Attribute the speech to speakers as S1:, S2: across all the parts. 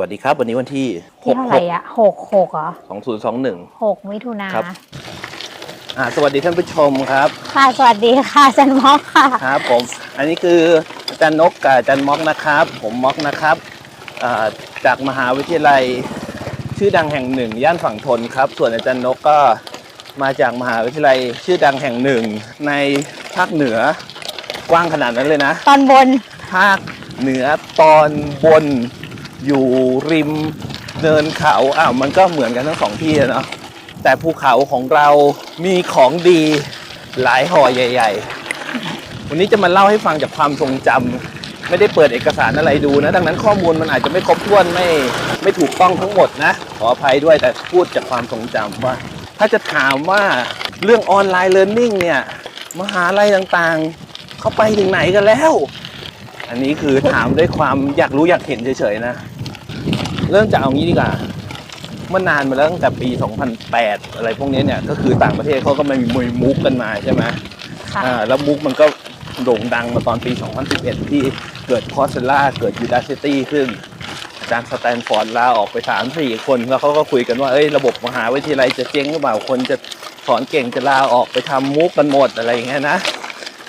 S1: วัสดีครับ วันนี้วันที่
S2: ที่เท่าไหร่อะหกหกเหรอ
S1: 6 2021
S2: หกมิถุนา
S1: ครับอ่าสวัสดีท่านผู้ชมครับ
S2: ค่ะ สวัสดีค่ะอาจันมอกค่ะ
S1: ครับผม อันนี้คืออาจารย์นกกับอาจารย์ม็อกนะครับ ผมม็อกนะครับอ่าจากมหาวิทยาลัยชื่อดังแห่งหนึ่ง ย่านฝั่งทนครับ ส่วนอาจารย์นกก็มาจากมหาวิทยาลัยชื่อดังแห่งหนึ่ง ในภาคเหนือกว้างขนาดนั้นเลยนะ
S2: ตอนบน
S1: ภาคเหนือตอนบน อยู่ริมเนินเขาอ้าวมันก็เหมือนกันทั้งสองที่เนาะแต่ภูเขาของเรามีของดีหลายห่อใหญ่ ๆ วันนี้จะมาเล่าให้ฟังจากความทรงจำไม่ได้เปิดเอกสารอะไรดูนะ ดังนั้นข้อมูลมันอาจจะไม่ครบถ้วนไม่ไม่ถูกต้องทั้งหมดนะ ขออภัยด้วยแต่พูดจากความทรงจำว่า ถ้าจะถามว่าเรื่องออนไลน์เรียนรู้เนี่ยมหาลัยต่างๆ เขาไปถึงไหนกันแล้ว อันนี้คือถามด้วยความอยากรู้อยากเห็นเฉยๆนะ เริ่มจากเอางี้ดีกว่าเมื่อนานมาแล้วตั้งแต่ปี 2008 อะไรพวกนี้เนี่ยก็คือต่างประเทศเขาก็มามีมวยมุกกันมาใช่ไหม
S2: ค่ะ
S1: อ่าแล้วมุกมันก็โด่งดังมาตอนปี 2011 ที่เกิดคอสเซล่าเกิดยูดาซิตี้ขึ้นอาจารย์สแตนฟอร์ดลาออกไป 3-4 คน แล้วเขาก็คุยกันว่าเอ้ยระบบมหาวิทยาลัยจะเจ๊งหรือเปล่าคนจะสอนเก่งจะลาออกไปทำมุกกันหมดอะไรอย่างเงี้ยนะ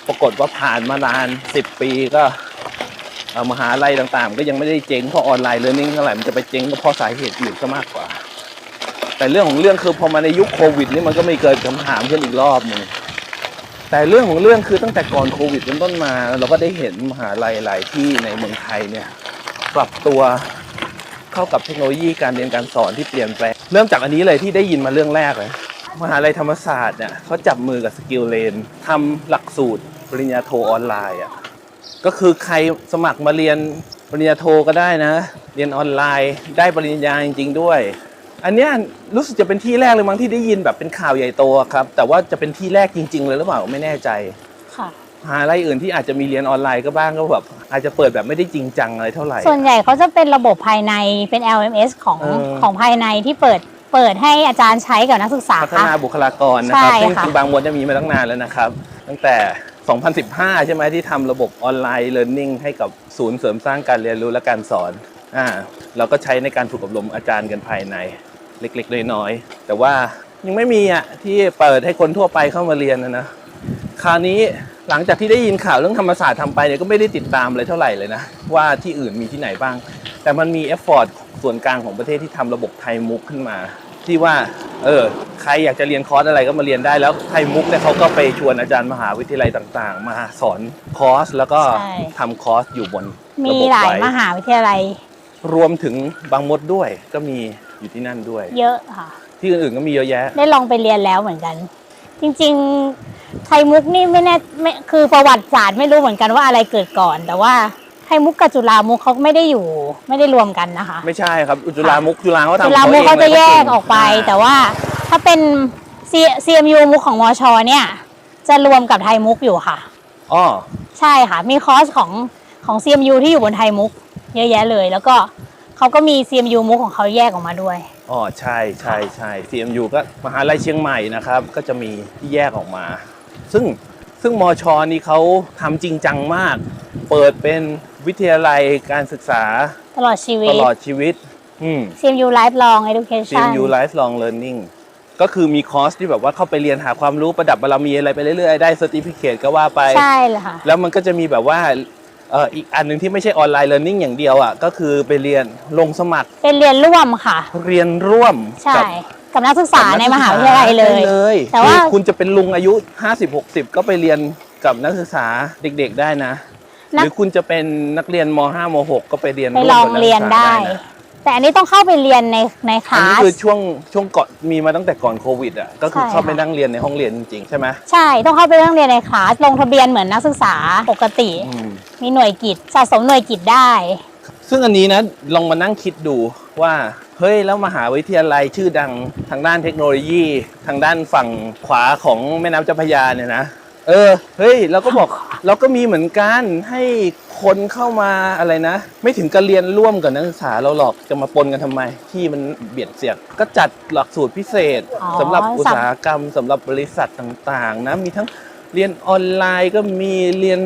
S1: ปรากฏว่าผ่านมานาน 10 ปีก็เอ่อ มหาลัยต่างๆ ก็ยังไม่ได้เจ๊งเพราะออนไลน์เรียนรู้เท่าไหร่มันจะไปเจ๊งก็เพราะสาเหตุอื่นซะมากกว่า แต่เรื่องของเรื่องคือพอมาในยุคโควิดนี่มันก็ไม่เกิดคำถามขึ้นอีกรอบหนึ่งแต่เรื่องของเรื่องคือตั้งแต่ก่อนโควิดเป็นต้นมา เราก็ได้เห็นมหาลัยหลายที่ในเมืองไทยเนี่ยปรับตัวเข้ากับเทคโนโลยีการเรียนการสอนที่เปลี่ยนแปลงเริ่มจากอันนี้เลยที่ได้ยินมาเรื่องแรกเลยมหาลัยธรรมศาสตร์เนี่ยเขาจับมือกับสกิลเลนทำหลักสูตรปริญญาโทออนไลน์อะ ก็คือใครสมัครมาเรียนปริญญาโทก็ได้นะ เรียนออนไลน์ได้ปริญญาจริง ๆ ด้วย อันเนี้ยรู้สึกจะเป็นที่แรกเลยมั้งที่ได้ยินแบบเป็นข่าวใหญ่โตอะครับ แต่ว่าจะเป็นที่แรกจริง ๆ เลยหรือเปล่าไม่แน่ใจ
S2: ค่ะ
S1: มหาลัยอื่นที่อาจจะมีเรียนออนไลน์ก็บ้างก็แบบอาจจะเปิดแบบไม่ได้จริงจังอะไรเท่าไหร่
S2: ส่วนใหญ่เขาจะเป็นระบบภายในเป็น LMS ของ
S1: เออ
S2: ของภายในที่เปิดเปิดให้อาจารย์ใช้กับนักศึกษา
S1: พัฒนาบุคลากรนะครับ
S2: ใช่
S1: ซึ่ง
S2: ค่ะ
S1: คือบางมวนจะมีมาตั้งนานแล้วนะครับ ตั้งแต่ 2015 ใช่ไหมที่ทำระบบออนไลน์เรียนรู้ให้กับศูนย์เสริมสร้างการเรียนรู้และการสอนอ่าเราก็ใช้ในการฝึกอบรมอาจารย์กันภายในเล็กๆ น้อยๆ แต่ว่ายังไม่มีอะที่เปิดให้คนทั่วไปเข้ามาเรียนนะนะคราวนี้หลังจากที่ได้ยินข่าวเรื่องธรรมศาสตร์ทำไปเนี่ยก็ไม่ได้ติดตามเลยเท่าไหร่เลยนะว่าที่อื่นมีที่ไหนบ้าง แต่มันมีเอฟฟอร์ตส่วนกลางของประเทศที่ทำระบบไทยมุกขึ้นมา ที่ว่า เออ ใครอยากจะเรียนคอร์สอะไรก็มาเรียนได้แล้วไทยมุกเนี่ยเขาก็ไปชวนอาจารย์มหาวิทยาลัยต่าง ๆ มาสอนคอร์สแล้วก็
S2: ใช่
S1: ทำคอร์สอยู่บน
S2: มี
S1: ระบบ
S2: หลาย
S1: ไว้
S2: มหาวิทยาลัย
S1: รวมถึงบางมดด้วย ก็มีอยู่ที่นั่นด้วย
S2: เยอะค่ะ
S1: ที่อื่นๆก็มีเยอะแยะ
S2: ได้ลองไปเรียนแล้วเหมือนกัน จริงๆ ไทยมุกนี่ไม่แน่ไม่คือประวัติศาสตร์ไม่รู้เหมือนกันว่าอะไรเกิดก่อน แต่ว่า ไทยมุกกับจุฬามุกเขาไม่ได้อยู่ไม่ได้รวมกันนะคะ
S1: ไม่ใช่ครับจุฬามุกจุฬาเขาทำ
S2: จุฬามุก
S1: อง
S2: เขาจะแยก
S1: ลเง
S2: ออกไป
S1: อ่า
S2: แต่ว่าถ้าเป็น C- CMU มุกของมชเนี่ย จะรวมกับไทยมุกอยู่ค่ะ
S1: อ๋อ
S2: ใช่ค่ะ มีคอร์สของของ CMU ที่อยู่บนไทยมุก เยอะแยะเลย แล้วก็เขาก็มี CMU มุกของเขาแยกออกมาด้วย
S1: อ๋อใช่ใช่ใช่ CMU ก็มหาลัยเชียงใหม่นะครับ ก็จะมีที่แยกออกมา ซึ่งซึ่งมชนี่เขาทำจริงจังมาก เปิดเป็นวิทยาลัยการศึกษา
S2: ตลอดชีวิ
S1: ต
S2: ต
S1: ลอดชีวิตอืม
S2: CMU Lifelong Education
S1: CMU Lifelong Learning ก็คือมีคอร์สที่แบบว่าเข้าไปเรียนหาความรู้ประดับบารมีอะไรไปเรื่อยๆ ได้ c e r t i f i c a t e ก็ว่าไป
S2: ใช่เลยค่ะ
S1: แล้วมันก็จะมีแบบว่าเอ่ออีกอันหนึ่งที่ไม่ใช่ออนไลน์ learning อย่างเดียวอะก็คือไปเรียนลงสมัคร
S2: เป็นเรียนร่วมค่ะ
S1: เรียนร่วม
S2: ใช่
S1: กับ
S2: กับนักศึกษาในมหาวิทยาลัยเลย
S1: ได้เลย
S2: แต่ว่า
S1: คือคุณจะเป็นลุงอายุ 50-60 ก็ไปเรียนกับนักศึกษาเด็กๆได้นะ ห
S2: นัก
S1: รือคุณจะเป็นนักเรียนม5ม6ก็ไปเรียน
S2: ไป
S1: วม
S2: ลอง
S1: กับกศึกษา
S2: เรียนได้
S1: นะ
S2: แต่อันนี้ต้องเข้าไปเรียนในในค
S1: อัน
S2: ลา
S1: นี้
S2: ส
S1: คือช่วงช่วงก่อนมีมาตั้งแต่ก่อนโควิดอะก็คือ
S2: ใช่
S1: เข้าไป
S2: ค่ะ
S1: นั่งเรียนในห้องเรียนจริงๆใช่ไหม
S2: ใช่ต้องเข้าไปเรื่องเรียนในคลาสลงทะเบียนเหมือนนักศึกษาปกติ
S1: อืม
S2: มีหน่วยกิจสะสมหน่วยกิจได้
S1: ซึ่งอันนี้นะลองมานั่งคิดดูว่า เฮ้ย แล้วมหาวิทยาลัยชื่อดังทางด้านเทคโนโลยี ทางด้านฝั่งขวาของแม่น้ำเจ้าพระยาเนี่ยนะ เออเฮ้ยเราก็บอกเราก็มีเหมือนกันให้คนเข้ามาอะไรนะ ไม่ถึงกับเรียนร่วมกับนักศึกษาเราหรอกจะมาปนกันทำไม ที่มันเบียดเสียดก็จัดหลักสูตรพิเศษ
S2: อ๋อ
S1: สำหรับอุต
S2: สำ
S1: สาหกรรมสำหรับบริษัทต่างๆนะมีทั้งเรียนออนไลน์ก็มีเรียน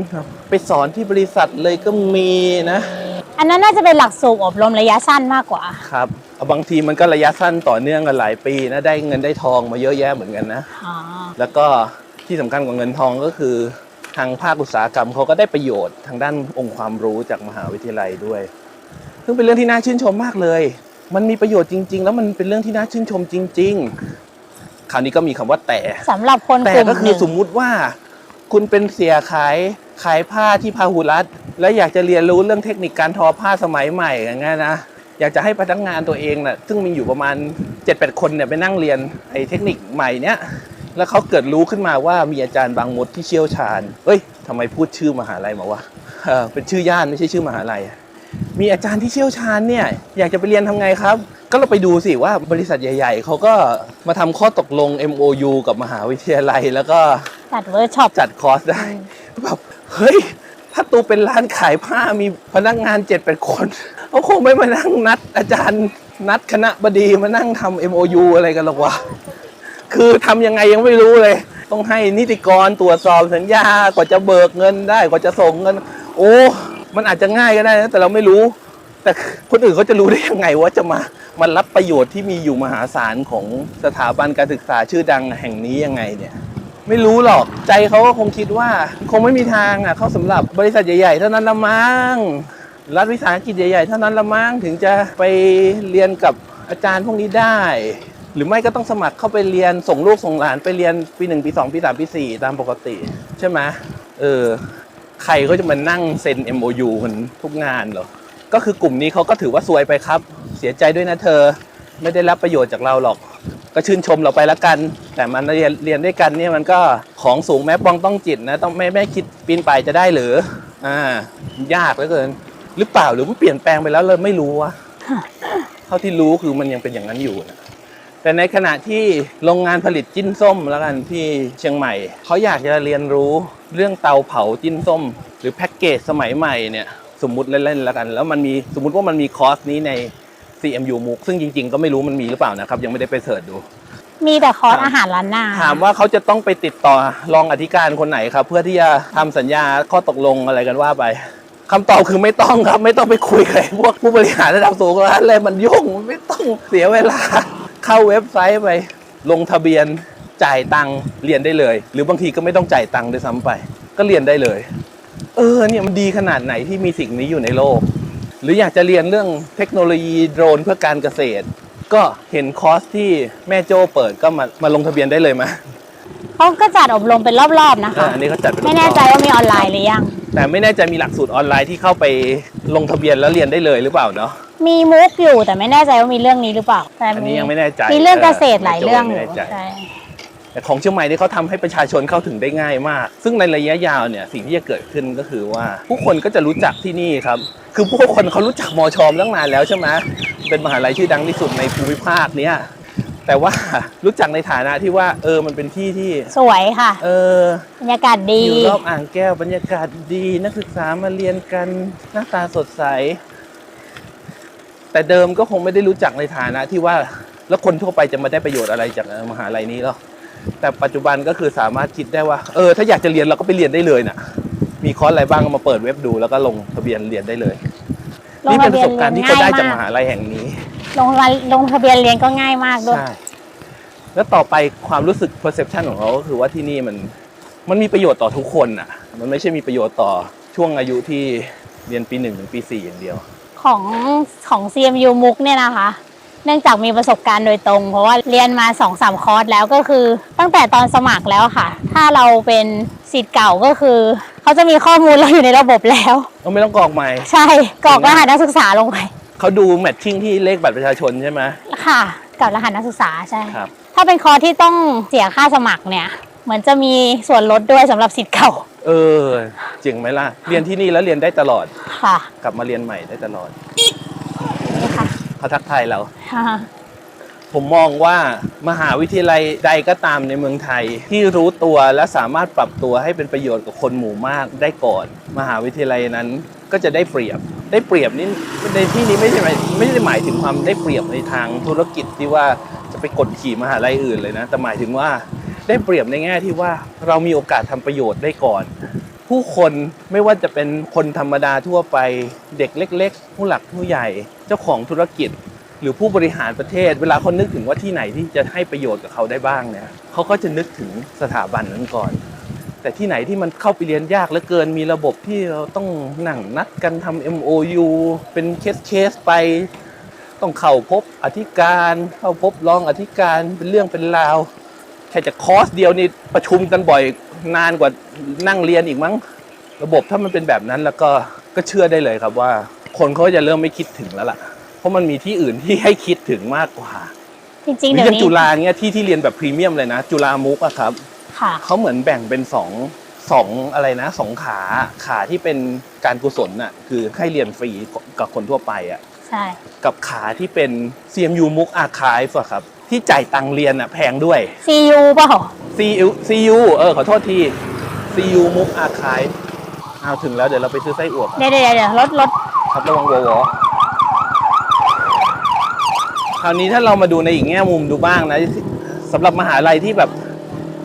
S1: ไปสอนที่บริษัทเลยก็มีนะ
S2: อันนั้นน่าจะเป็นหลักสูตรอบรมระยะสั้นมากกว่า
S1: ครับบางทีมันก็ระยะสั้นต่อเนื่องกันหลายปีนะได้เงินได้ทองมาเยอะแยะเหมือนกันนะ
S2: อ๋อ
S1: แล้วก็ ที่สำคัญกว่าเงินทองก็คือ ทางภาคอุตสาหกรรมเขาก็ได้ประโยชน์ทางด้านองค์ความรู้จากมหาวิทยาลัยด้วย ซึ่งเป็นเรื่องที่น่าชื่นชมมากเลย มันมีประโยชน์จริง ๆ แล้วมันเป็นเรื่องที่น่าชื่นชมจริง ๆ คราวนี้ก็มีคำว่าแต่
S2: สำหรับคน
S1: แต่
S2: กลุ่ม
S1: ก็
S2: ห
S1: คือ
S2: นึ่ง
S1: สมมุติว่า คุณเป็นเสียขายขายผ้าที่พาหุรัตน์และอยากจะเรียนรู้เรื่องเทคนิคการทอผ้าสมัยใหม่อย่างเงี้ยนะอยากจะให้พนักงานตัวเองนะ่ะซึ่งมีอยู่ประมาณ7-8คนเนี่ยไปนั่งเรียนไอ้เทคนิคใหม่เนี้ย แล้วเขาเกิดรู้ขึ้นมาว่ามีอาจารย์บางมดที่เชี่ยวชาญ เอ้ยทำไมพูดชื่อมหาลัยมาวะเออเป็นชื่อย่านไม่ใช่ชื่อมหาลัย มีอาจารย์ที่เชี่ยวชาญเนี่ย อยากจะไปเรียนทำไงครับ ก็เราไปดูสิว่าบริษัทใหญ่ ๆเขาก็มาทำข้อตกลง MOU กับมหาวิทยาลัย แล้วก็
S2: จัดเวิร์กช็อป
S1: จัดคอร์สได้แบบเฮ้ยถ้าตูเป็นร้านขายผ้ามีพนักงานเจ็ดแปดคนเขาคงไม่มานั่งนัดอาจารย์นัดคณะบดีมานั่งทำ MOU อะไรกันหรอกวะ คือทำยังไงยังไม่รู้เลย ต้องให้นิติกรตรวจสอบสัญญากว่าจะเบิกเงินได้กว่าจะส่งเงิน โอ้มันอาจจะง่ายก็ได้นะแต่เราไม่รู้ แต่คนอื่นเขาจะรู้ได้ยังไงว่าจะมามันรับประโยชน์ที่มีอยู่มหาศาลของสถาบันการศึกษาชื่อดังแห่งนี้ยังไงเนี่ยไม่รู้หรอกใจเขาก็คงคิดว่า คงไม่มีทางอะเขาสำหรับบริษัทใหญ่ๆ เท่านั้นละมั้งรัฐวิสาหกิจใหญ่ๆ เท่านั้นละมั้งถึงจะไปเรียนกับอาจารย์พวกนี้ได้ หรือไม่ก็ต้องสมัครเข้าไปเรียนส่งลูกส่งหลานไปเรียนปีหนึ่งปีสองปีสามปีสี่ตามปกติ ใช่ไหมเออ ใครเขาจะมานั่งเซ็น MOU กันทุกงานเหรอ ก็คือกลุ่มนี้เขาก็ถือว่าซวยไปครับ เสียใจด้วยนะเธอ ไม่ได้รับประโยชน์จากเราหรอก ก็ชื่นชมเราไปละกัน แต่มันเรียนเรียนด้วยกันเนี่ยมันก็ของสูงแม้ปองต้องจิตนะ ต้องไม่ไม่คิดปีนป่ายจะได้หรือ อ่า ยากเหลือเกิน หรือเปล่าหรือมันเปลี่ยนแปลงไปแล้วเลยไม่รู้วะเท่าที่รู้คือมันยังเป็นอย่างนั้นอยู่นะ แต่ในขณะที่โรงงานผลิตจิ้นส้มแล้วกันที่เชียงใหม่ เขาอยากจะเรียนรู้เรื่องเตาเผาจิ้นส้ม หรือแพ็กเกจสมัยใหม่เนี่ยสมมุติเล่นๆแล้วกัน แล้วมันมีสมมุติว่ามันมีคอร์สนี้ใน CMU มุกซึ่งจริง ๆ ก็ไม่รู้มันมีหรือเปล่านะครับ ยังไม่ได้ไปเสิร์ชดู
S2: มีแต่คอร์สอาหารร้านนา
S1: ถามว่าเขาจะต้องไปติดต่อรองอธิการคนไหนครับ เพื่อที่จะทำสัญญาข้อตกลงอะไรกันว่าไปคำตอบคือไม่ต้องครับ ไม่ต้องไปคุยกับไอ้พวกผู้บริหารระดับสูงอะไรมันยุ่งไม่ต้องเสียเวลา เข้าเว็บไซต์ไป ลงทะเบียนจ่ายตังค์เรียนได้เลย หรือบางทีก็ไม่ต้องจ่ายตังค์ด้วยซ้ำไป ก็เรียนได้เลย เออเนี่ยมันดีขนาดไหนที่มีสิ่งนี้อยู่ในโลก หรืออยากจะเรียนเรื่องเทคโนโลยีโดรนเพื่อการเกษตร ก็เห็นคอร์สที่แม่โจ้เปิดก็มามาลงทะเบียนได้เลยไหม
S2: เขาก็จัดอบรมเป็นรอบๆนะ
S1: อ่า
S2: คะ
S1: อันนี้เขาจัดเป็น
S2: ไม่แน่ใจว่ามีออนไลน์หรือยัง
S1: แต่ไม่แน่ใจมีหลักสูตรออนไลน์ที่เข้าไปลงทะเบียนแล้วเรียนได้เลยหรือเปล่าเนาะ
S2: มีมุกอยู่แต่ไม่แน่ใจว่ามีเรื่องนี้หรือเปล่าแต่
S1: อันนี้ยังไม่แน่ใจ
S2: มีเรื่องเกษตรหลายเรื่องอ
S1: ไม่
S2: ยู่
S1: แน่ใจ
S2: ใช่
S1: แต่ของเชียงใหม่นี่เขาทำให้ประชาชนเข้าถึงได้ง่ายมาก ซึ่งในระยะยาวเนี่ยสิ่งที่จะเกิดขึ้นก็คือว่า ผู้คนก็จะรู้จักที่นี่ครับ คือผู้คนเขารู้จักมอชอมตั้งนานแล้วใช่ไหมเป็นมหาลัยชื่อดังที่สุดในภูมิภาคเนี้ยแต่ว่ารู้จักในฐานะที่ว่า เออมันเป็นที่ที่
S2: สวยค่ะ
S1: เออ
S2: บรรยากาศดี
S1: อยู่รอบอ่างแก้วบรรยากาศดีนักศึกษามาเรียนกันหน้าตาสดใส แต่เดิมก็คงไม่ได้รู้จักในฐานะที่ว่าแล้วคนทั่วไปจะมาได้ประโยชน์อะไรจากมหาลัยนี้หรอกแต่ปัจจุบันก็คือสามารถคิดได้ว่า เออ ถ้าอยากจะเรียนเราก็ไปเรียนได้เลยน่ะ มีคอร์สอะไรบ้างก็มาเปิดเว็บดูแล้วก็ลงทะเบียนเรียนได้เลย
S2: ลง
S1: นี่เป็
S2: ทะ
S1: นป
S2: เบี
S1: ระ
S2: ย
S1: ส
S2: น
S1: บการณ์ที่
S2: เรี
S1: เขา
S2: ยน
S1: ได้
S2: ง่าย
S1: จากม
S2: มาก
S1: หาลัยแห่งนี้
S2: ลงวันลงทะเบียนเรียนก็ง่ายมากด้วย
S1: ใช่ แล้วต่อไปความรู้สึก perception ของเขาก็คือว่าที่นี่มันมันมีประโยชน์ต่อทุกคนอะ มันไม่ใช่มีประโยชน์ต่อช่วงอายุที่เรียนปีหนึ่งถึงปีสี่อย่างเดียว
S2: ของของ CMU มุกเนี่ยนะคะ เนื่องจากมีประสบการณ์โดยตรง เพราะว่าเรียนมา2อสามคอร์สแล้วก็คือ ตั้งแต่ตอนสมัครแล้วค่ะ ถ้าเราเป็นสิทธิ์เก่าก็คือ เขาจะมีข้อมูลเราอยู่ในระบบแล้ว
S1: ก็ไม่ต้องกรอกใหม่
S2: ใช่กรอกรหัสนักศึกษาลงไป
S1: เขาดูแมทชิ่งที่เลขบัตรประชาชนใช่ไหม
S2: ค่ะ กับรหัสนักศึกษาใช่
S1: ครับ
S2: ถ้าเป็นคอร์สที่ต้องเสียค่าสมัครเนี่ยเหมือนจะมีส่วนลดด้วยสำหรับสิทธิ์เก่า
S1: เออจริงไหมล่ะ เรียนที่นี่แล้วเรียนได้ตลอด
S2: ค่ะ
S1: กลับมาเรียนใหม่ได้ตลอด
S2: นี่ค่ะ
S1: เขาทักทายเรา
S2: อ่า
S1: ผมมองว่ามหาวิทยาลัยใดก็ตามในเมืองไทย ที่รู้ตัวและสามารถปรับตัวให้เป็นประโยชน์กับคนหมู่มากได้ก่อน มหาวิทยาลัยนั้นก็จะได้เปรียบ ได้เปรียบนี่ในที่นี้ไม่ใช่หมายไม่ได้หมายถึงความได้เปรียบในทางธุรกิจที่ว่าจะไปกดขี่มหาลัยอื่นเลยนะ แต่หมายถึงว่า ได้เปรียบในแง่ที่ว่าเรามีโอกาสทำประโยชน์ได้ก่อน ผู้คนไม่ว่าจะเป็นคนธรรมดาทั่วไปเด็กเล็ก ๆ ผู้หลักผู้ใหญ่เจ้าของธุรกิจ หรือผู้บริหารประเทศ เวลาเขานึกถึงว่าที่ไหนที่จะให้ประโยชน์กับเขาได้บ้างเนี่ยเขาก็จะนึกถึงสถาบันนั้นก่อน แต่ที่ไหนที่มันเข้าไปเรียนยากเหลือเกินมีระบบที่เราต้องนั่งนัดกันทำ MOU เป็นเคสเคสไปต้องเข้าพบอธิการ เข้าพบรองอธิการเป็นเรื่องเป็นราว แค่จะคอร์สเดียวนี่ประชุมกันบ่อยนานกว่านั่งเรียนอีกมั้ง ระบบถ้ามันเป็นแบบนั้นแล้วก็ก็เชื่อได้เลยครับว่า คนเขาจะเริ่มไม่คิดถึงแล้วล่ะ เพราะมันมีที่อื่นที่ให้คิดถึงมากกว่า
S2: จริงๆ
S1: หรื
S2: เดี๋
S1: อ
S2: ยว
S1: อย่าง
S2: นี้
S1: จุฬาเงี้ยที่ที่เรียนแบบพรีเมียมเลยนะ จุฬามุกอะครับ
S2: ค่ะ
S1: เขาเหมือนแบ่งเป็นสองสองอะไรนะสองขาขาที่เป็นการกุศลน่ะคือให้เรียนฟรีกับคนทั่วไปอะ
S2: ใช่
S1: กับขาที่เป็น CMU มุกอาคายอะครับ ที่จ่ายตังค์เรียนอะแพงด้วย
S2: CU เปล่า
S1: CU CU เออขอโทษที CU มุกอาคายเอาถึงแล้วเดี๋ยวเราไปซื้อไส้อั่วกัน
S2: เดี๋ยวเดี๋ยวเดี๋ยวรถรถ
S1: ครับระวังวอวอคราวนี้ถ้าเรามาดูในอีกแง่มุมดูบ้างนะสำหรับมหาลัยที่แบบ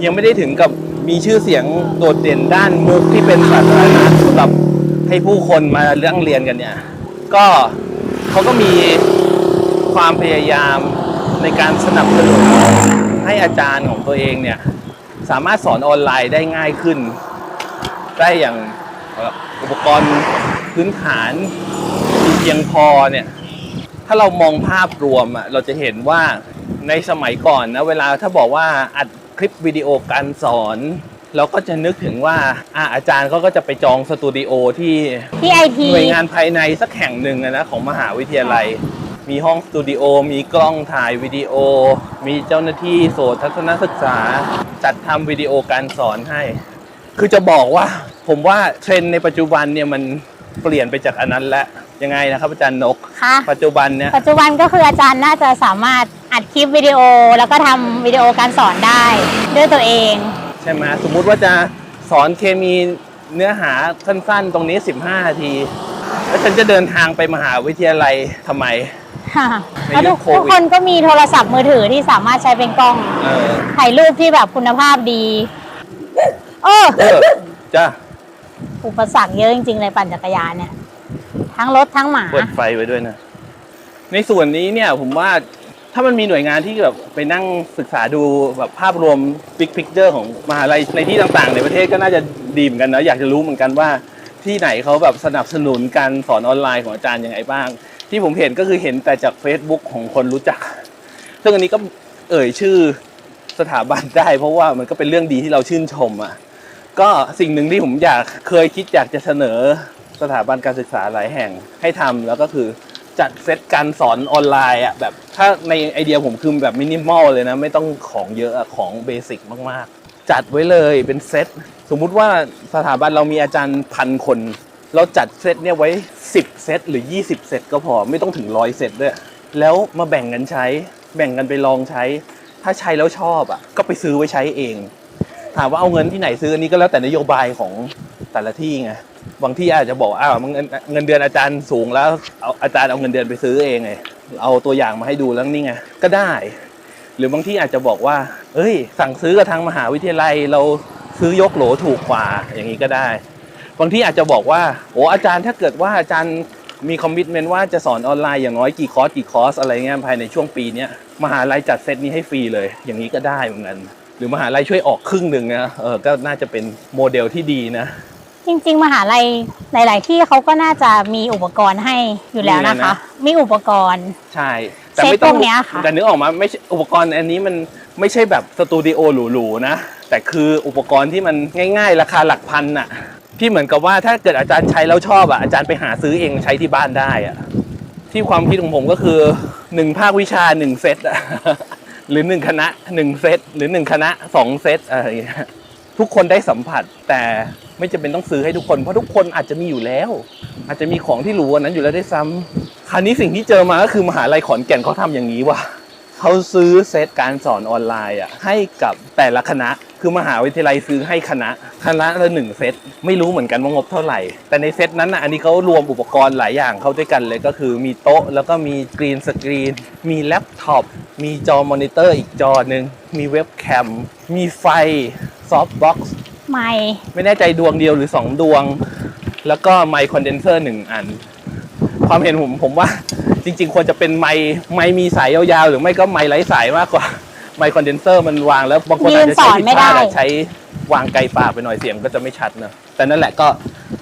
S1: ยังไม่ได้ถึงกับมีชื่อเสียงโดดเด่นด้านมุกที่เป็นสาธารณะสำหรับให้ผู้คนมาเรื่องเรียนกันเนี่ย ก็เขาก็มีความพยายาม ในการสนับสนุนให้อาจารย์ของตัวเองเนี่ยสามารถสอนออนไลน์ได้ง่ายขึ้น ได้อย่างเอ่ออุปกรณ์พื้นฐานมีเพียงพอเนี่ยถ้าเรามองภาพรวมอะเราจะเห็นว่าในสมัยก่อนนะเวลาถ้าบอกว่าอัดคลิปวิดีโอการสอนเราก็จะนึกถึงว่าอาอาจารย์เขาก็จะไปจองสตูดิโอที่
S2: ที่ไอที
S1: หน่วยงานภายในสักแห่งหนึ่งอะนะของมหาวิทยาลัย มีห้องสตูดิโอ มีกล้องถ่ายวิดีโอ มีเจ้าหน้าที่โสตทัศนศึกษา จัดทำวิดีโอการสอนให้ คือจะบอกว่า ผมว่าเทรนด์ในปัจจุบันเนี่ยมันเปลี่ยนไปจากอันนั้นแล้วยังไงนะครับอาจารย์นก
S2: ค่ะ
S1: ปัจจุบันเนี่ย
S2: ปัจจุบันก็คืออาจารย์น่าจะสามารถอัดคลิปวิดีโอ แล้วก็ทำวิดีโอการสอนได้ด้วยตัวเอง
S1: ใช่ไหมสมมุติว่าจะสอนเคมีเนื้อหาสั้นๆ ตรงนี้ 15นาที แล้วฉันจะเดินทางไปมหาวิทยาลัยทำไม
S2: ค่ะ
S1: ใน
S2: แล้ว
S1: ยุ
S2: ทุ
S1: ค
S2: ก
S1: โควิด
S2: ทุกคนก็มีโทรศัพท์มือถือที่สามารถใช้เป็นกล้อง
S1: เออ
S2: ถ่ายรูปที่แบบคุณภาพดีเออ
S1: เออจ้ะ
S2: อุปสรรคเยอะจริงๆเลยปั่นจักรยานเนี่ย ทั้งรถทั้งหมา
S1: เปิดไฟไว้ด้วยนะ ในส่วนนี้เนี่ยผมว่าถ้ามันมีหน่วยงานที่แบบไปนั่งศึกษาดูแบบภาพรวม big picture ของมหาลัยในที่ต่างๆ ในประเทศก็น่าจะดีเหมือนกันนะอยากจะรู้เหมือนกันว่าที่ไหนเขาแบบสนับสนุนการสอนออนไลน์ของอาจารย์ยังไงบ้าง ที่ผมเห็นก็คือเห็นแต่จาก Facebook ของคนรู้จัก ซึ่งอันนี้ก็เอ่ยชื่อสถาบันได้ เพราะว่ามันก็เป็นเรื่องดีที่เราชื่นชมอะก็สิ่งหนึ่งที่ผมอยากเคยคิดอยากจะเสนอสถาบันการศึกษาหลายแห่งให้ทำแล้วก็คือจัดเซตการสอนออนไลน์อะแบบถ้าในไอเดียผมคือแบบมินิมอลเลยนะ ไม่ต้องของเยอะอะของเบสิกมากๆ จัดไว้เลยเป็นเซตสมมุติว่าสถาบันเรามีอาจารย์พันคน เราจัดเซตเนี่ยไว้ 10 เซตหรือ 20 เซตก็พอไม่ต้องถึงร้อยเซตด้วย แล้วมาแบ่งกันใช้ แบ่งกันไปลองใช้ ถ้าใช้แล้วชอบอะก็ไปซื้อไว้ใช้เอง ถามว่าเอาเงินที่ไหนซื้ออันนี้ก็แล้วแต่นโยบายของแต่ละที่ไงบางที่อาจจะบอกอ้าวเงินเงินเดือนอาจารย์สูงแล้วเอาอาจารย์เอาเงินเดือนไปซื้อเองไงเอาตัวอย่างมาให้ดูแล้วนี่ไงก็ได้ หรือบางที่อาจจะบอกว่า เอ้ย สั่งซื้อกับทางมหาวิทยาลัยเราซื้อยกโหลถูกกว่าอย่างนี้ก็ได้ บางที่อาจจะบอกว่าโอ้อาจารย์ถ้าเกิดว่าอาจารย์มีคอมมิชเมนต์ว่าจะสอนออนไลน์อย่างน้อยกี่คอร์สกี่คอร์สอะไรเงี้ยภายในช่วงปีเนี้ยมหาลัยจัดเซตนี้ให้ฟรีเลย อย่างนี้ก็ได้เหมือนกันหรือมหาลัยช่วยออกครึ่งหนึ่งนะเออก็น่าจะเป็นโมเดลที่ดีนะ
S2: จริง ๆ มหาลัยหลาย ๆ ที่เขาก็น่าจะมีอุปกรณ์ให้อยู่แล้วนะคะ มีอุปกรณ์
S1: ใช่ แต่ไม่ต้อง
S2: เซตพวกเนี้ยค่ะ
S1: แต่นึกออกมาไม่ใช่อุปกรณ์อันนี้มันไม่ใช่แบบสตูดิโอหรูๆนะ แต่คืออุปกรณ์ที่มันง่าย ๆ ราคาหลักพันน่ะ ที่เหมือนกับว่าถ้าเกิดอาจารย์ใช้แล้วชอบอะอาจารย์ไปหาซื้อเองใช้ที่บ้านได้อะที่ความคิดของผมก็คือหนึ่งภาควิชาหนึ่งเซตอะหรือหนึ่งคณะหนึ่งเซตหรือหนึ่งคณะสองเซตอะไรอย่างเงี้ยทุกคนได้สัมผัสแต่ไม่จำเป็นต้องซื้อให้ทุกคน เพราะทุกคนอาจจะมีอยู่แล้ว อาจจะมีของที่หรูกว่านั้นอยู่แล้วได้ซ้ำคราวนี้สิ่งที่เจอมาก็คือมหาลัยขอนแก่นเขาทำอย่างนี้ว่ะเขาซื้อเซตการสอนออนไลน์อะให้กับแต่ละคณะ คือมหาวิทยาลัยซื้อให้คณะ คณะละหนึ่งเซตไม่รู้เหมือนกันว่างบเท่าไหร่ แต่ในเซตนั้นนะอันนี้เขารวมอุปกรณ์หลายอย่างเข้าด้วยกันเลยก็คือมีโต๊ะ แล้วก็มีกรีนสกรีน มีแล็ปท็อป มีจอมอนิเตอร์อีกจอหนึ่งมีเว็บแคม มีไฟซอฟต์บ็อกซ์
S2: ไม่
S1: ไม่แน่ใจดวงเดียวหรือ 2 ดวง แล้วก็ไมค์คอนเดนเซอร์หนึ่งอัน ความเห็นผมผมว่าจริง ๆ ควรจะเป็นไมค์ไมค์มีสายยาวๆ หรือไม่ก็ไมค์ไร้สายมากกว่า ไมค์คอนเดนเซอร์มันวางแล้วบางคนอาจจะใช้ผิดพลาดอะใช้วางไกลปากไปหน่อยเสียงก็จะไม่ชัดเนอะแต่นั่นแหละก็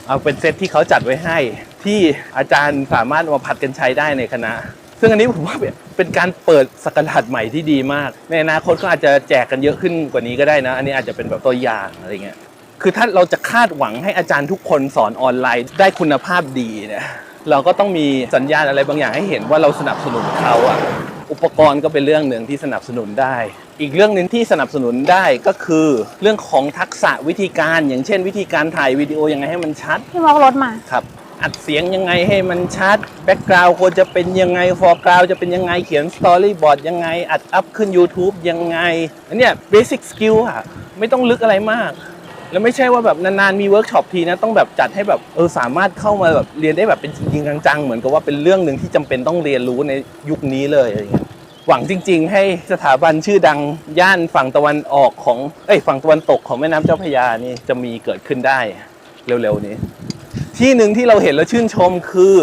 S1: เอาเป็นเซตที่เขาจัดไว้ให้ ที่อาจารย์สามารถเอามาผัดกันใช้ได้ในคณะ ซึ่งอันนี้ผมว่าเป็นการเปิดสกราชใหม่ที่ดีมาก ในอนาคตก็อาจจะแจกกันเยอะขึ้นกว่านี้ก็ได้นะ อันนี้อาจจะเป็นแบบตัวอย่างอะไรเงี้ย คือถ้าเราจะคาดหวังให้อาจารย์ทุกคนสอนออนไลน์ได้คุณภาพดีเนี่ยเราก็ต้องมีสัญญาณอะไรบางอย่างให้เห็นว่าเราสนับสนุนเขาอะ อุปกรณ์ก็เป็นเรื่องหนึ่งที่สนับสนุนได้ อีกเรื่องหนึ่งที่สนับสนุนได้ก็คือ เรื่องของทักษะวิธีการอย่างเช่น วิธีการถ่ายวิดีโอยังไงให้มันชัด
S2: พี่มอกรถมา
S1: ครับอัดเสียงยังไงให้มันชัดแบ็กกราวด์ควรจะเป็นยังไงฟอร์กราวด์จะเป็นยังไงเขียนสตอรี่บอร์ดยังไงอัดอัพขึ้น YouTube ยังไงอันเนี้ยเบสิกสกิลอะไม่ต้องลึกอะไรมาก แล้วไม่ใช่ว่าแบบนานๆมีเวิร์กช็อปทีนะต้องแบบจัดให้แบบเออสามารถเข้ามาแบบเรียนได้แบบเป็นจริงๆจังๆเหมือนกับว่าเป็นเรื่องหนึ่งที่จำเป็นต้องเรียนรู้ในยุคนี้เลยอะไรเงี้ยหวังจริง ๆ ให้สถาบันชื่อดังย่านฝั่งตะวันออกของเอ้ยฝั่งตะวันตกของแม่น้ำเจ้าพระยานี่จะมีเกิดขึ้นได้เร็วๆนี้ ที่หนึ่งที่เราเห็นแล้วชื่นชมคือ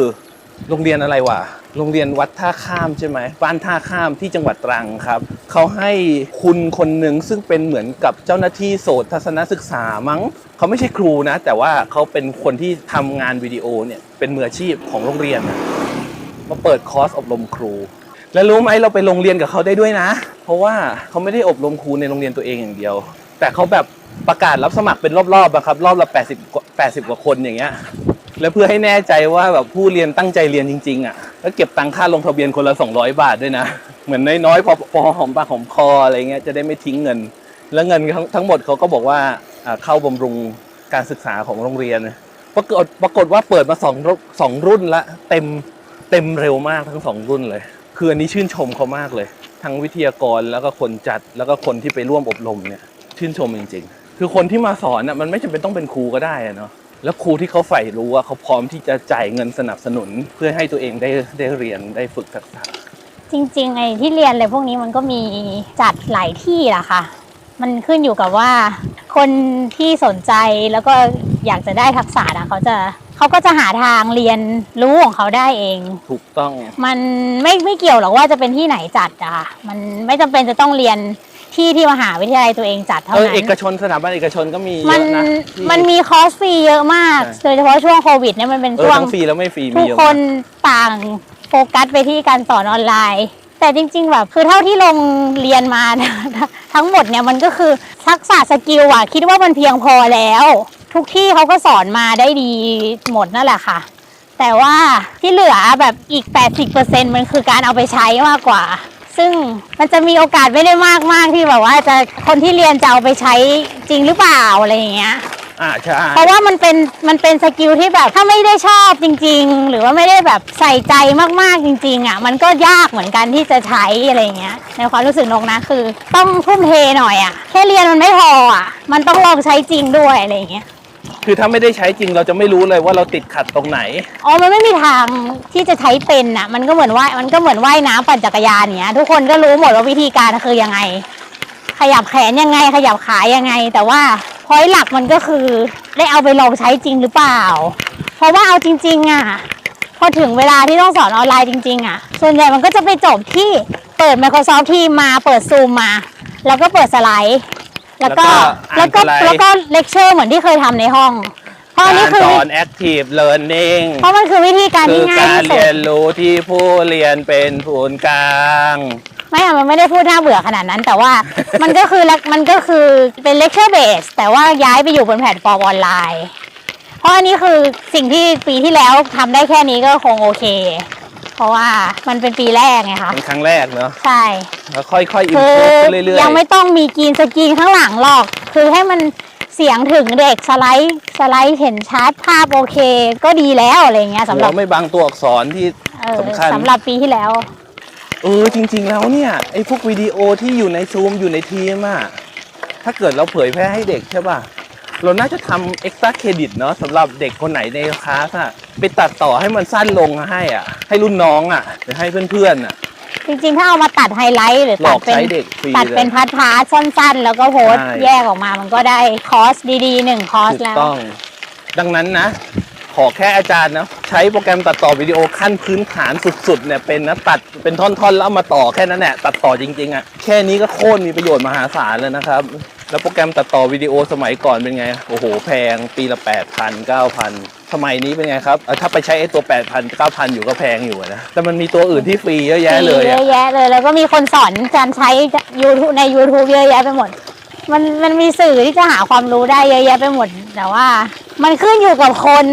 S1: โรงเรียนอะไรวะ โรงเรียนวัดท่าข้ามใช่ไหมบ้านท่าข้ามที่จังหวัดตรังครับเขาให้คุณคนหนึ่งซึ่งเป็นเหมือนกับเจ้าหน้าที่โสตทัศนศึกษามั้งเขาไม่ใช่ครูนะ แต่ว่าเขาเป็นคนที่ทำงานวิดีโอเนี่ยเป็นมืออาชีพของโรงเรียนนะมาเปิดคอร์สอบรมครู แล้วรู้ไหมเราไปโรงเรียนกับเขาได้ด้วยนะ เพราะว่าเขาไม่ได้อบรมครูในโรงเรียนตัวเองอย่างเดียว แต่เขาแบบประกาศรับสมัครเป็นรอบๆอะครับรอบละ80 80 กว่าคนอย่างเงี้ย แล้วเพื่อให้แน่ใจว่าแบบผู้เรียนตั้งใจเรียนจริงๆอะแล้วเก็บตังค่าลงทะเบียนคนละ 200 บาทด้วยนะ เหมือนน้อยๆพอพอหอมปากหอมคออะไรเงี้ยจะได้ไม่ทิ้งเงิน แล้วเงินทั้งทั้งหมดเขาก็บอกว่าเข้าบำรุงการศึกษาของโรงเรียนปรากฏปรากฏว่าเปิดมาสองรุ่นสองรุ่นละเต็มเต็มเร็วมากทั้งสองรุ่นเลย คืออันนี้ชื่นชมเขามากเลย ทั้งวิทยากรแล้วก็คนจัดแล้วก็คนที่ไปร่วมอบรมเนี่ยชื่นชมจริง ๆ คือคนที่มาสอนน่ะมันไม่จำเป็นต้องเป็นครูก็ได้อะเนาะ แล้วครูที่เขาใฝ่รู้ว่าเขาพร้อมที่จะจ่ายเงินสนับสนุน เพื่อให้ตัวเองได้ได้เรียนได้ฝึกทักษะ
S2: จริงๆไอ้ที่เรียนอะไรพวกนี้มันก็มีจัดหลายที่แหละค่ะ มันขึ้นอยู่กับว่า คนที่สนใจแล้วก็อยากจะได้ทักษะนะเขาจะเขาก็จะหาทางเรียนรู้ของเขาได้เอง
S1: ถูกต้อง
S2: มันไม่ไม่เกี่ยวหรอกว่าจะเป็นที่ไหนจัดอะค่ะมันไม่จำเป็นจะต้องเรียน ที่ที่มหาวิทยาลัยตัวเองจัดเท่า
S1: เออ
S2: นั้น
S1: เอกชนสถาบันเอกชนก็มีเย
S2: มัน
S1: อะนะที่
S2: มันมีคอร์สฟรีเยอะมาก
S1: ใช่
S2: โดยเฉพาะช่วงโควิดเนี่ยมันเป็น
S1: เออ
S2: ช่วง
S1: ทั้งฟรีแล้วไม่ฟรีมี
S2: ทุก
S1: เยอะ
S2: ค
S1: มาก
S2: นต่างโฟกัสไปที่การสอนออนไลน์ แต่จริง ๆ แบบคือเท่าที่ลงเรียนมา ทั้งหมดเนี่ยมันก็คือทักษะสกิลอะคิดว่ามันเพียงพอแล้ว ทุกที่เขาก็สอนมาได้ดีหมดนั่นแหละค่ะ แต่ว่าที่เหลือแบบอีก 80%มันคือการเอาไปใช้มากกว่า ซึ่งมันจะมีโอกาสไม่ได้มากมากๆที่แบบว่าจะคนที่เรียนจะเอาไปใช้จริงหรือเปล่าอะไรอย่างเงี้ย
S1: อ่าใช่
S2: เพราะว่ามันเป็นมันเป็นสกิลที่แบบถ้าไม่ได้ชอบจริง ๆ หรือว่าไม่ได้แบบใส่ใจมากๆจริง ๆ อะ มันก็ยากเหมือนกันที่จะใช้อะไรเงี้ยในความรู้สึกนกนะคือ ต้องทุ่มเทหน่อยอะแค่เรียนมันไม่พออะ มันต้องลองใช้จริงด้วยอะไรเงี้ย
S1: คือถ้าไม่ได้ใช้จริงเราจะไม่รู้เลยว่าเราติดขัดตรงไหน
S2: อ๋อ มันไม่มีทางที่จะใช้เป็นอะ มันก็เหมือนว่ายมันก็เหมือนว่ายน้ำปั่นจักรยานเนี้ย ทุกคนก็รู้หมดว่าวิธีการคือยังไง ขยับแขนยังไง ขยับขายังไง แต่ว่าพอยหลักมันก็คือได้เอาไปลองใช้จริงหรือเปล่า เพราะว่าเอาจริง ๆ อะ พอถึงเวลาที่ต้องสอนออนไลน์จริง ๆ อะ ส่วนใหญ่มันก็จะไปจบที่เปิด Microsoft Teams มา เปิด Zoom มา แล้วก็เปิดสไลด์ แล้วก็
S1: แล้
S2: แล้ว
S1: วก็
S2: ก็
S1: อ่านสไลด์
S2: แล้วก็เลคเชอร์เหมือนที่เคยทำในห้อง เพราะอันนี้
S1: การ
S2: คือ
S1: สอน active learning
S2: เพราะมันคือวิธีการ
S1: คื
S2: ที่
S1: อ
S2: ง่าย
S1: การ
S2: ที่สุ
S1: เรีย
S2: ด
S1: นรู้ที่ผู้เรียนเป็นศูนย์กลาง
S2: ไม่อะมันไม่ได้พูดน่าเบื่อขนาดนั้น แต่ว่า มันก็คือมันก็คือเป็นเลคเชอร์เบสแต่ว่าย้ายไปอยู่บนแพลตฟอร์มออนไลน์ เพราะอันนี้คือสิ่งที่ปีที่แล้วทำได้แค่นี้ก็คงโอเค เพราะว่ามันเป็นปีแรกไงคะ
S1: เป็นครั้งแรกเนาะ
S2: ใช่
S1: แล้วค่อยๆอิน
S2: คื
S1: พุ
S2: อ
S1: ขึ้นเรื่อยๆ
S2: ยังไม่ต้องมีกรีนสกรีนข้างหลังหรอก คือให้มันเสียงถึงเด็กสไลด์สไลด์เห็นชัดภาพโอเค ก็ดีแล้วอะไรเงี้ยสำหรับ
S1: หัวไม่บางตัวอักษรที่
S2: เออ
S1: สำคัญ
S2: สำหรับปีที่แล้ว
S1: เออจริง ๆ แล้วเนี่ยไอ้พวกวิดีโอที่อยู่ในซูมอยู่ในทีมอะถ้าเกิดเราเผยแพร่ให้เด็กใช่ป่ะ เราน่าจะทำเอ็กซ์ตร้าเครดิตเนาะสำหรับเด็กคนไหนในคลาสอะไปตัดต่อให้มันสั้นลงให้อะ ให้รุ่นน้องอะหรือให้เพื่อนๆอะ
S2: จริงๆ ถ้าเอามาตัดไฮไลท์หรือ
S1: หล
S2: ตั
S1: อ
S2: ด
S1: ก
S2: เป็น
S1: ใช้เด็กฟรี
S2: ตัด
S1: เล
S2: เป็น
S1: ย
S2: พาร์ทพาร์ทสั้นๆ แล้วก็โพสต์
S1: ใช่
S2: แยกออกมามันก็ได้คอร์สดีๆหนึ่งคอร์ส
S1: ถูก
S2: แล้ว
S1: ต้อง ดังนั้นนะ ขอแค่อาจารย์นะใช้โปรแกรมตัดต่อวิดีโอขั้นพื้นฐานสุดๆเนี่ยเป็นนะตัดเป็นท่อนๆแล้วเอามาต่อแค่นั้นแหละตัดต่อจริงๆอะแค่นี้ก็โค่นมีประโยชน์มหาศาลแล้วนะครับ แล้วโปรแกรมตัดต่อวิดีโอสมัยก่อนเป็นไง โอ้โห แพงปีละ 8,000 9,000 สมัยนี้เป็นไงครับเอ่อถ้าไปใช้ไอ้ตัว 8,000 9,000 อยู่ก็แพงอยู่อะนะ แต่มันมีตัวอื่นที่ฟรีเยอะแยะเลย
S2: เย
S1: อะ
S2: อะแยะเลย แล้วก็มีคนสอนการใช้ YouTube ใน YouTube เยอะแยะไปหมด มันมันมีสื่อที่จะหาความรู้ได้เยอะแยะไปหมด แต่ว่า มันขึ้นอยู่กับคน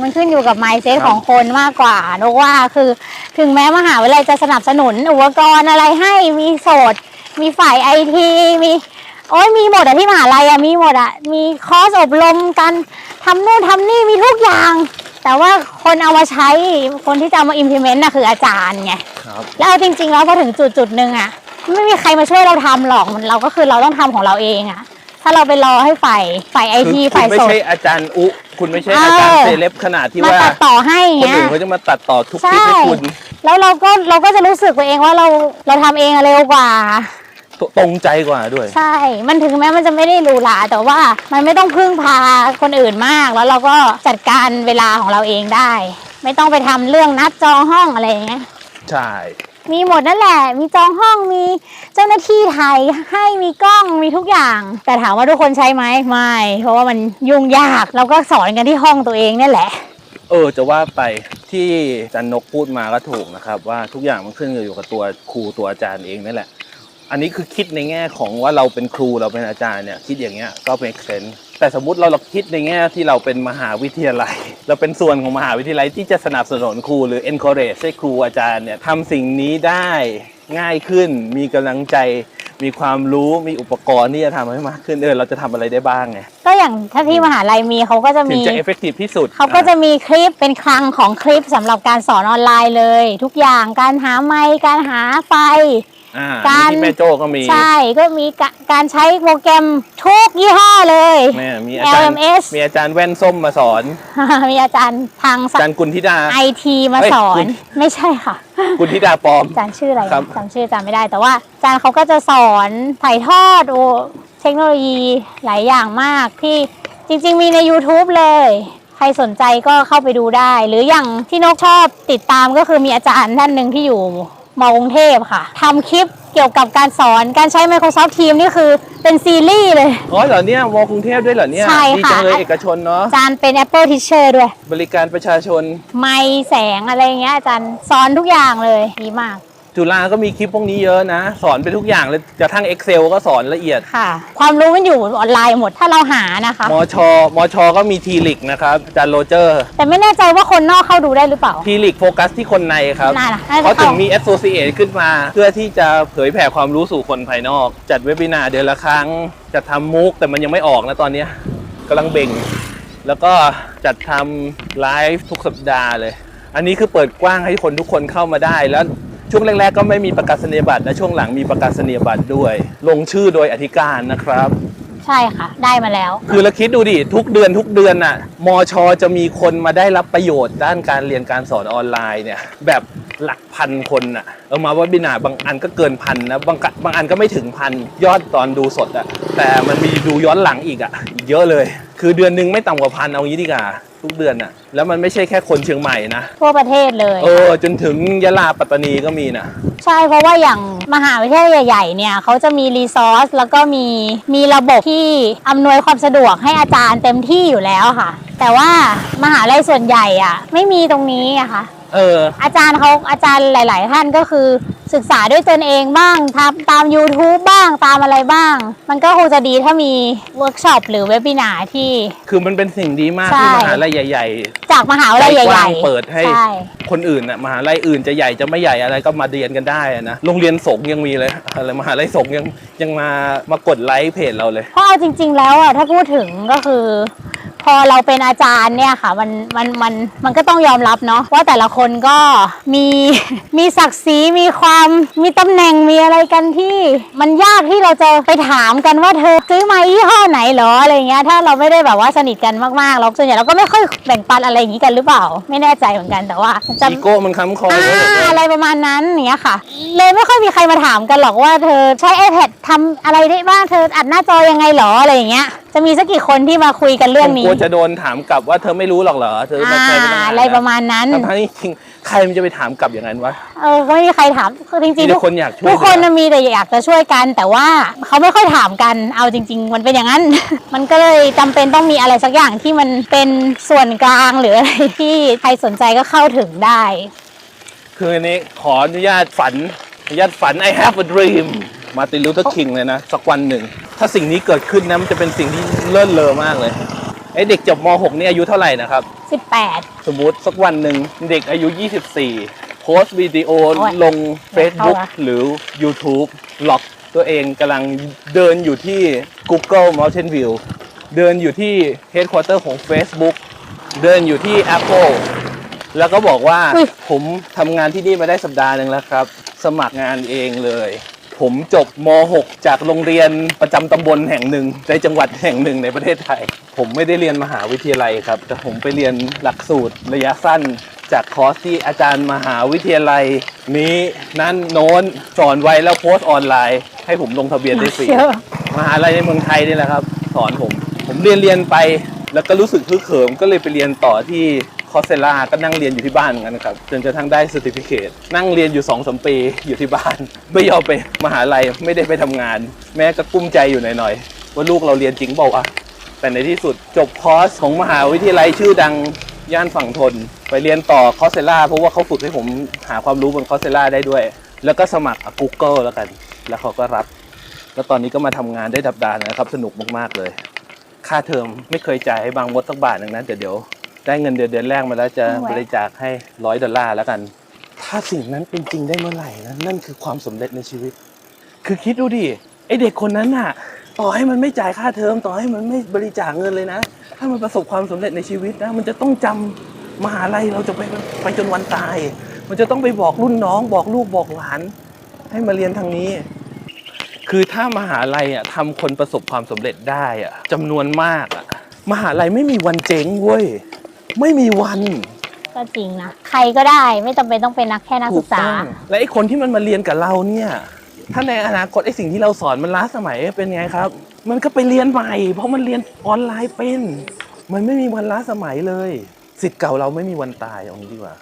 S2: มันขึ้นอยู่กับ mindset ของคนมากกว่านกว่าคือ ถึงแม้มหาวิทยาลัยจะสนับสนุนอุปกรณ์อะไรให้มีโสดมีฝ่ายไอทีมี โอ้ยมีหมดอะที่มหาลัยอะมีหมดอะมีคอร์สอบรมกันทำนู่นทำนี่มีทุกอย่าง แต่ว่าคนเอามาใช้คนที่จะเอามา implement น่ะคืออาจารย์ไง
S1: ครับ
S2: แล้วเอาจริง ๆ แล้วพอถึงจุดจุดๆหนึ่งอะไม่มีใครมาช่วยเราทำหรอกมันเราก็คือเราต้องทำของเราเองอะถ้าเราไปรอให้ฝ่ายฝ่ายไอ
S1: คือ
S2: ที
S1: คุ
S2: ฝ่าย
S1: ณไม่
S2: โสด
S1: ใช่อาจารย์อุ คุณไม่ใช่อาจารย์
S2: เออ
S1: เซเลบขนาดที่
S2: มา
S1: ว่า
S2: ตัดต่อให้
S1: คน
S2: เงี้ย
S1: อื่นเขาจะมาตัดต่อทุกคลิป
S2: ใช่
S1: ให้คุณ
S2: แล้วเราก็เราก็จะรู้สึกไปเองว่าเราเราทำเองอะเร็วกว่า
S1: ตรงใจกว่าด้วย
S2: ใช่ มันถึงแม้มันจะไม่ได้หรูหราแต่ว่ามันไม่ต้องพึ่งพาคนอื่นมาก แล้วเราก็จัดการเวลาของเราเองได้ ไม่ต้องไปทำเรื่องนัดจองห้องอะไรอย่างเงี้ย
S1: ใช่
S2: มีหมดนั่นแหละ มีจองห้องมีเจ้าหน้าที่ไทยให้มีกล้องมีทุกอย่าง แต่ถามว่าทุกคนใช้ไหมไม่ เพราะว่ามันยุ่งยากเราก็สอนกันที่ห้องตัวเองนี่แหละ
S1: เออจะว่าไปที่อาจันนกพูดมาก็ถูกนะครับ ว่าทุกอย่างมันขึ้นอยู่กับตัวครูตัวอาจารย์เองนั่นแหละ อันนี้คือคิดในแง่ของว่าเราเป็นครูเราเป็นอาจารย์เนี่ยคิดอย่างเงี้ยก็เป็นเซนแต่สมมุติเราเราคิดในแง่ที่เราเป็นมหาวิทยาลัย เราเป็นส่วนของมหาวิทยาลัยที่จะสนับสนุนครูหรือ encourage ให้ครูอาจารย์เนี่ยทำสิ่งนี้ได้ง่ายขึ้น มีกำลังใจมีความรู้มีอุปกรณ์ที่จะทำให้มากขึ้นเออเราจะทำอะไรได้บ้างไง
S2: ก็อย่างถ้าที่มหาลัยมีเขาก็จะ
S1: ถึง
S2: มี
S1: จะ effective ที่สุด
S2: เขาก็จะมีคลิปเป็นคลังของคลิปสำหรับการสอนออนไลน์เลย ทุกอย่างการหาไมค์การหาไฟ
S1: อ่า
S2: การ
S1: ที่แม่โจ้ก็มี
S2: ใช่ก็มีกะการใช้โปรแกรมทุกยี่ห้อเลย
S1: แม่มีอาจารย์
S2: LMS
S1: มีอาจารย์แว่นส้มมาสอน
S2: มีอาจารย์ทาง
S1: อาจารย์กุลธิดา
S2: ไอทีมา
S1: เอ้ย
S2: สอ
S1: คุ
S2: น
S1: ณ
S2: ไม่ใช่ค่ะ
S1: กุลธิดาปลอม
S2: อาจารย์ชื่ออะไร
S1: ครับ
S2: จำชื่ออาจารย์ไม่ได้ แต่ว่าอาจารย์เขาก็จะสอนถ่ายทอดโอเทคโนโลยีหลายอย่างมากที่จริง ๆ มีใน YouTube เลยใครสนใจก็เข้าไปดูได้ หรืออย่างที่นกชอบติดตามก็คือมีอาจารย์ท่านหนึ่งที่อยู่ มอกรุงเทพค่ะทำคลิปเกี่ยวกับการสอนการใช้ Microsoft Teams นี่คือเป็นซีรีส์เลย
S1: อ๋อเหรอเนี่ยมอกรุงเทพด้วยเหรอเนี่ย
S2: ใช่
S1: ดี
S2: ค่ะ
S1: จังเลยเอกชนเนาะ
S2: อาจารย์เป็น Apple Teacher ด้วย
S1: บริการประชาชน
S2: ไมค์แสงอะไรอย่างเงี้ยอาจารย์สอนทุกอย่างเลยดีมาก
S1: จุฬาก็มีคลิปพวกนี้เยอะนะ สอนไปทุกอย่างเลยกระทั่ง Excel ก็สอนละเอียด
S2: ค่ะ ความรู้มันอยู่ออนไลน์หมดถ้าเราหานะคะ
S1: มช มช ก็มีทีลิกนะครับอาจารย์โรเจอร์
S2: แต่ไม่แน่ใจว่าคนนอกเข้าดูได้หรือเปล่า
S1: ทีลิกโฟกัสที่คนในครับ
S2: น่าล่ะน่าจะ
S1: เขาถึง
S2: เข้ามี
S1: มี Associate ขึ้นมา เพื่อที่จะเผยแผ่ความรู้สู่คนภายนอก จัดเว็บบินาร์เดือนละครั้ง จัดทำมุกแต่มันยังไม่ออกนะตอนเนี้ยกำลังเบ่ง แล้วก็จัดทำไลฟ์ทุกสัปดาห์เลย อันนี้คือเปิดกว้างให้คนทุกคนเข้ามาได้แล้ว ช่วงแรกๆก็ไม่มีประกาศนียบัตรและช่วงหลังมีประกาศนียบัตรด้วย ลงชื่อโดยอธิการนะครับ
S2: ใช่ค่ะ ได้มาแล้ว
S1: คือเราคิดดูดิทุกเดือนทุกเดือนน่ะมชจะมีคนมาได้รับประโยชน์ด้านการเรียนการสอนออนไลน์เนี่ยแบบหลักพันคนน่ะเอามาว่าบินาบางอันก็เกินพันนะบางกะบางอันก็ไม่ถึงพันยอดตอนดูสดอะแต่มันมีดูย้อนหลังอีกอะอีกเยอะเลย คือเดือนหนึงไม่ต่ำกว่าพันเอางี้ดีกว่า ทุกเดือนน่ะแล้วมันไม่ใช่แค่คนเชียงใหม่นะ
S2: ทั่วประเทศเลย
S1: เออ จนถึงยะลาปัตตานีก็มีนะ
S2: ใช่เพราะว่าอย่างมหาวิทยาลัยใหญ่ๆเนี่ยเขาจะมีรีซอสแล้วก็มีมีระบบที่อำนวยความสะดวกให้อาจารย์เต็มที่อยู่แล้วค่ะ แต่ว่ามหาลัยส่วนใหญ่อะไม่มีตรงนี้อะค่ะ
S1: เออ
S2: อาจารย์เขาอาจารย์หลาย ๆ ท่านก็คือศึกษาด้วยตนเองบ้างทำตาม YouTube บ้างตามอะไรบ้าง มันก็คงจะดีถ้ามีเวิร์กช็อปหรือเวบินาร์ที่
S1: คือมันเป็นสิ่งดีมาก
S2: ใช่
S1: ที่มหาลัยใหญ่
S2: จากมหาวิทยาลัย
S1: ใจก
S2: ให
S1: ว้า
S2: ญ่
S1: งเปิดให้
S2: ใช่
S1: ๆคนอื่นน่ะมหาลัยอื่นจะใหญ่จะไม่ใหญ่อะไรก็มาเรียนกันได้อะนะโรงเรียนสงฆ์ยังมีเลยอะไรมหาลัยสงฆ์ยังยังมามากดไลค์เพจเราเลย
S2: เพราะเอาจริง ๆ แล้วอะถ้าพูดถึงก็คือ พพอเราเป็นอาจารย์เนี่ยค่ะมันมันมันมันก็ต้องยอมรับเนาะว่าแต่ละคนก็มีมีศักดิ์ศรีมีความมีตำแหน่งมีอะไรกันที่มันยากที่เราจะไปถามกันว่าเธอซื้อมายี่ห้อไหนเหรออะไรเงี้ยถ้าเราไม่ได้แบบว่าสนิทกันมากๆเราส่วนใหญ่เราก็ไม่ค่อยแบ่งปันอะไรอย่างนี้กันหรือเปล่า ไม่แน่ใจเหมือนกันแต่ว่าจะ
S1: อีโก้มันค้ำคอ
S2: อ่
S1: ไว้แบบาว่า
S2: อะไรประมาณนั้นอย่างเนี้ยค่ะ เลยไม่ค่อยมีใครมาถามกันหรอกว่าเธอใช้ iPad ทำอะไรได้บ้างเธออัดหน้าจอยังไงหรออะไรอย่างเงี้ย จะมีสักกี่คนที่มาคุยกันเรื่อง
S1: ผม
S2: นี้
S1: กลัวจะโดนถามกลับว่าเธอไม่รู้หรอกเหรอเธอ
S2: อ่า
S1: ไม่เคยเป็นทหาร
S2: อะไรประมาณนั้น
S1: ทั้งๆที่จริงๆใครมันจะไปถามกลับอย่างนั้นวะ
S2: เออก็ไม่มีใครถามคือจริง
S1: มี
S2: ๆ
S1: แต่
S2: ทุก
S1: คนอยากช่วย
S2: ทุกคน
S1: เหลื
S2: น่ะ
S1: อ
S2: มีแต่อยากจะช่วยกัน แต่ว่าเขาไม่ค่อยถามกันเอาจริง ๆ มันเป็นอย่างนั้น มันก็เลยจำเป็นต้องมีอะไรสักอย่างที่มันเป็นส่วนกลางหรืออะไรที่ใครสนใจก็เข้าถึงได้
S1: คืออันนี้ขออนุญาตฝันอนุญาตฝัน I have a dream มาตินลูเทอร์คิงเลยนะ สักวันหนึ่งถ้าสิ่งนี้เกิดขึ้นนะมันจะเป็นสิ่งที่เลิศเลอมากเลยไอเด็กจบม .6 นี่อายุเท่าไหร่นะครับ
S2: 18
S1: สมมุติสักวันหนึ่งเด็กอายุ 24 โพสต์วิดีโอ
S2: โอ้ย
S1: ลง Facebook
S2: เอาละ
S1: หรือ YouTube หลอกตัวเองกำลังเดินอยู่ที่ Google Mountain View เดินอยู่ที่ Headquarter ของ Facebook เดินอยู่ที่ Apple แล้วก็บอกว่า
S2: อุ๊ย
S1: ผมทำงานที่นี่มาได้สัปดาห์หนึ่งแล้วครับ สมัครงานเองเลย ผมจบม .6 จากโรงเรียนประจำตำบลแห่งหนึ่งในจังหวัดแห่งหนึ่งในประเทศไทย ผมไม่ได้เรียนมหาวิทยาลัยครับ แต่ผมไปเรียนหลักสูตรระยะสั้น จากคอร์สที่อาจารย์มหาวิทยาลัย นี้นั่นโน้นสอนไว้แล้วโพสต์ออนไลน์ ให้ผมลงทะเบียนได้ฟรี
S2: เยอะ
S1: มหาลัยในเมืองไทยนี่แหละครับ สอนผม ผมเรียนเรียนไปแล้วก็รู้สึกฮึกเหิมก็เลยไปเรียนต่อที่ค อสเซล่าก็นั่งเรียนอยู่ที่บ้านเหมือนกันครับจนกระทั่งได้สติฟิเคตนั่งเรียนอยู่2อสมปีอยู่ที่บ้าน ไม่ยอมไปมหาลัยไม่ได้ไปทำงาน แม่ก็กุ้มใจอยู่หน่อยๆว่าลูกเราเรียนจริงเปล่าวะแต่ในที่สุดจบคอร์สของมหาวิทยาลัยชื่อดังย่านฝั่งทน ไปเรียนต่อคอสเซล่าเพราะว่าเขาฝึกให้ผมหาความรู้บนคอสเซล่าได้ด้วย แล้วก็สมัคร Google แล้วกัน แล้วเขาก็รับ แล้วตอนนี้ก็มาทำงานได้ดับดานนะครับ สนุกมากๆเลย ค่าเทอมไม่เคยจ่ายให้บางมดสักบาทหนึ่งนะแต่เดี๋ยว ได้เงินเดือนเดือนแรกมาแล้วจะ
S2: ไม่ไหว
S1: บริจาคให้ร้อยดอลลาร์แล้วกัน ถ้าสิ่งนั้นเป็นจริงได้เมื่อไหร่นะนั่นคือความสำเร็จในชีวิต คือคิดดูดิไอเด็กคนนั้นน่ะ ต่อให้มันไม่จ่ายค่าเทอมต่อให้มันไม่บริจาคเงินเลยนะ ถ้ามันประสบความสำเร็จในชีวิตนะ มันจะต้องจำมหาลัยเราจะไปไปจนวันตาย มันจะต้องไปบอกรุ่นน้อง บอกลูกบอกหลาน ให้มาเรียนทางนี้ คือถ้ามหาลัยอะทำคนประสบความสำเร็จได้อะจำนวนมากอะมหาลัยไม่มีวันเจ๊งเว้ย ไม่มีวัน
S2: ก็จริงนะใครก็ได้ไม่จำเป็นต้องเป็นนักแค่นักศึกษา
S1: ต้องและไอ้คนที่มันมาเรียนกับเราเนี่ย ถ้าในอนาคตไอ้สิ่งที่เราสอนมันล้าสมัยเป็นไงครับ มันก็ไปเรียนใหม่ เพราะมันเรียนออนไลน์เป็น มันไม่มีวันล้าสมัยเลยสิทธิ์เก่าเราไม่มีวันตายเอางี้ดีกว่า